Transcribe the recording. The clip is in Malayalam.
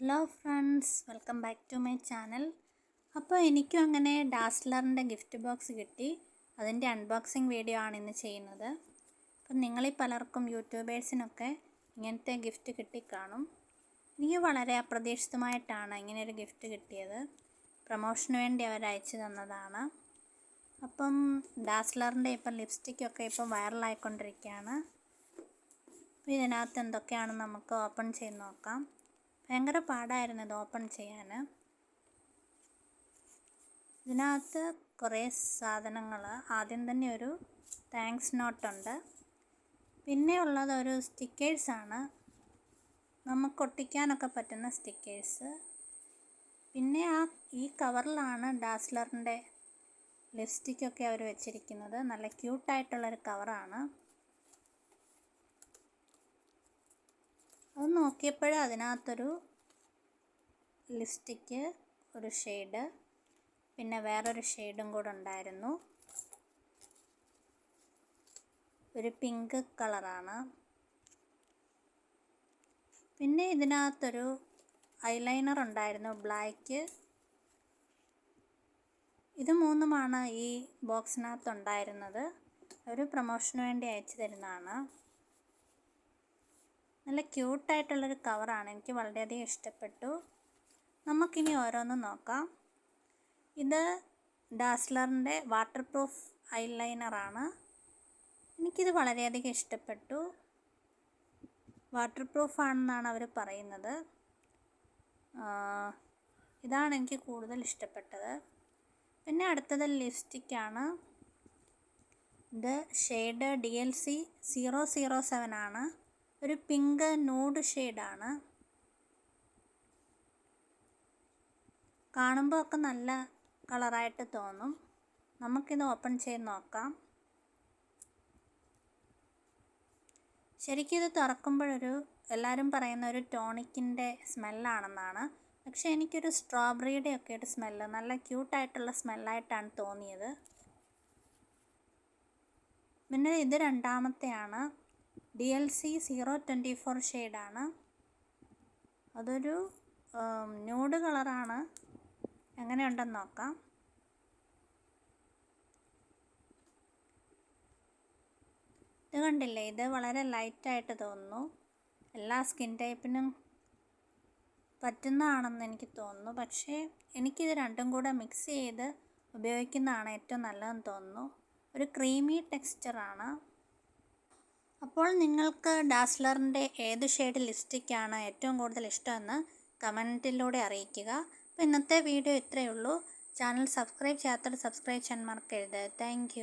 Hello friends welcome back to my channel. അപ്പോൾ എനിക്കും അങ്ങനെ ഡാസ്ലറിന്റെ ഗിഫ്റ്റ് ബോക്സ് കിട്ടി. അതിന്റെ അൺബോക്സിങ് വീഡിയോ ആണ് ഇന്ന് ചെയ്യുന്നത്. അപ്പം നിങ്ങളിൽ പലർക്കും യൂട്യൂബേഴ്സിനൊക്കെ ഇങ്ങനത്തെ ഗിഫ്റ്റ് കിട്ടിക്കാണും എനിക്ക് വളരെ അപ്രതീക്ഷിതമായിട്ടാണ് ഇങ്ങനെ ഒരു ഗിഫ്റ്റ് കിട്ടിയത്. പ്രൊമോഷന് വേണ്ടി അവർ അയച്ചു തന്നതാണ്. അപ്പം ഡാസ്ലറിന്റെ ഇപ്പം ലിപ്സ്റ്റിക്കൊക്കെ ഇപ്പം വൈറലായിക്കൊണ്ടിരിക്കുകയാണ്. അപ്പോൾ ഇതിനകത്ത് എന്തൊക്കെയാണെന്ന് നമുക്ക് ഓപ്പൺ ചെയ്ത് നോക്കാം. ഭയങ്കര പാടായിരുന്നു ഇത് ഓപ്പൺ ചെയ്യാൻ. ഇതിനകത്ത് കുറേ സാധനങ്ങൾ. ആദ്യം തന്നെ ഒരു താങ്ക്സ് നോട്ടുണ്ട് പിന്നെ ഉള്ളത് ഒരു സ്റ്റിക്കേഴ്സാണ് നമുക്ക് ഒട്ടിക്കാനൊക്കെ പറ്റുന്ന സ്റ്റിക്കേഴ്സ് പിന്നെ ആ ഈ കവറിലാണ് ഡാസ്ലറിന്റെ ലിപ്സ്റ്റിക്കൊക്കെ അവർ വെച്ചിരിക്കുന്നത്. നല്ല ക്യൂട്ടായിട്ടുള്ളൊരു കവറാണ് അത് നോക്കിയപ്പോൾ അതിനകത്തൊരു ലിപ്സ്റ്റിക്ക് ഒരു ഷെയ്ഡ് പിന്നെ വേറൊരു ഷെയ്ഡും കൂടെ ഉണ്ടായിരുന്നു. ഒരു പിങ്ക് കളറാണ്. പിന്നെ ഇതിനകത്തൊരു ഐലൈനർ ഉണ്ടായിരുന്നു ബ്ലാക്ക്. ഇത് മൂന്നുമാണ് ഈ ബോക്സിനകത്ത് ഉണ്ടായിരുന്നത്. ഒരു പ്രൊമോഷന് വേണ്ടി അയച്ചു തരുന്നതാണ്. നല്ല ക്യൂട്ടായിട്ടുള്ളൊരു കവറാണ് എനിക്ക് വളരെയധികം ഇഷ്ടപ്പെട്ടു. നമുക്കിനി ഓരോന്നും നോക്കാം. ഇത് ഡാസ്ലറിന്റെ വാട്ടർ പ്രൂഫ് ഐലൈനറാണ്. എനിക്കിത് വളരെയധികം ഇഷ്ടപ്പെട്ടു. വാട്ടർ പ്രൂഫ് ആണെന്നാണ് അവർ പറയുന്നത് ഇതാണ് എനിക്ക് കൂടുതൽ ഇഷ്ടപ്പെട്ടത്. പിന്നെ അടുത്തത് ലിപ്സ്റ്റിക്കാണ്. ഇത് shade D L C zero zero seven ആണ്. ഒരു പിങ്ക് നൂഡ് ഷെയ്ഡാണ്. കാണുമ്പോൾ ഒക്കെ നല്ല കളറായിട്ട് തോന്നും. നമുക്കിത് ഓപ്പൺ ചെയ്ത് നോക്കാം. ശരിക്കും ഇത് തുറക്കുമ്പോഴൊരു എല്ലാവരും പറയുന്ന ഒരു ടോണിക്കിന്റെ സ്മെല്ലാണെന്നാണ്. പക്ഷേ എനിക്കൊരു സ്ട്രോബെറിയുടെ ഒക്കെ ഒരു സ്മെല്ല് നല്ല ക്യൂട്ടായിട്ടുള്ള സ്മെല്ലായിട്ടാണ് തോന്നിയത്. പിന്നെ ഇത് രണ്ടാമത്തെയാണ്. D L C zero twenty four ഷെയ്ഡാണ് അതൊരു ന്യൂഡ് കളറാണ്. എങ്ങനെയുണ്ടെന്ന് നോക്കാം. ഇത് കണ്ടില്ലേ? ഇത് വളരെ ലൈറ്റായിട്ട് തോന്നുന്നു. എല്ലാ സ്കിൻ ടൈപ്പിനും പറ്റുന്നതാണെന്ന് എനിക്ക് തോന്നുന്നു. പക്ഷേ എനിക്കിത് രണ്ടും കൂടെ മിക്സ് ചെയ്ത് ഉപയോഗിക്കുന്നതാണ് ഏറ്റവും നല്ലതെന്ന് തോന്നുന്നു. ഒരു ക്രീമി ടെക്സ്ചറാണ് അപ്പോൾ നിങ്ങൾക്ക് ഡാസ്ലറിന്റെ ഏത് ഷെയ്ഡ് ലിസ്റ്റിക്കാണ് ഏറ്റവും കൂടുതൽ ഇഷ്ടമെന്ന് കമന്റിലൂടെ അറിയിക്കുക. അപ്പോൾ ഇന്നത്തെ വീഡിയോ ഇത്രയേ ഉള്ളൂ. ചാനൽ സബ്സ്ക്രൈബ് ചെയ്യാത്തവർ സബ്സ്ക്രൈബ് ചെയ്യാൻ മറക്കരുത്. താങ്ക്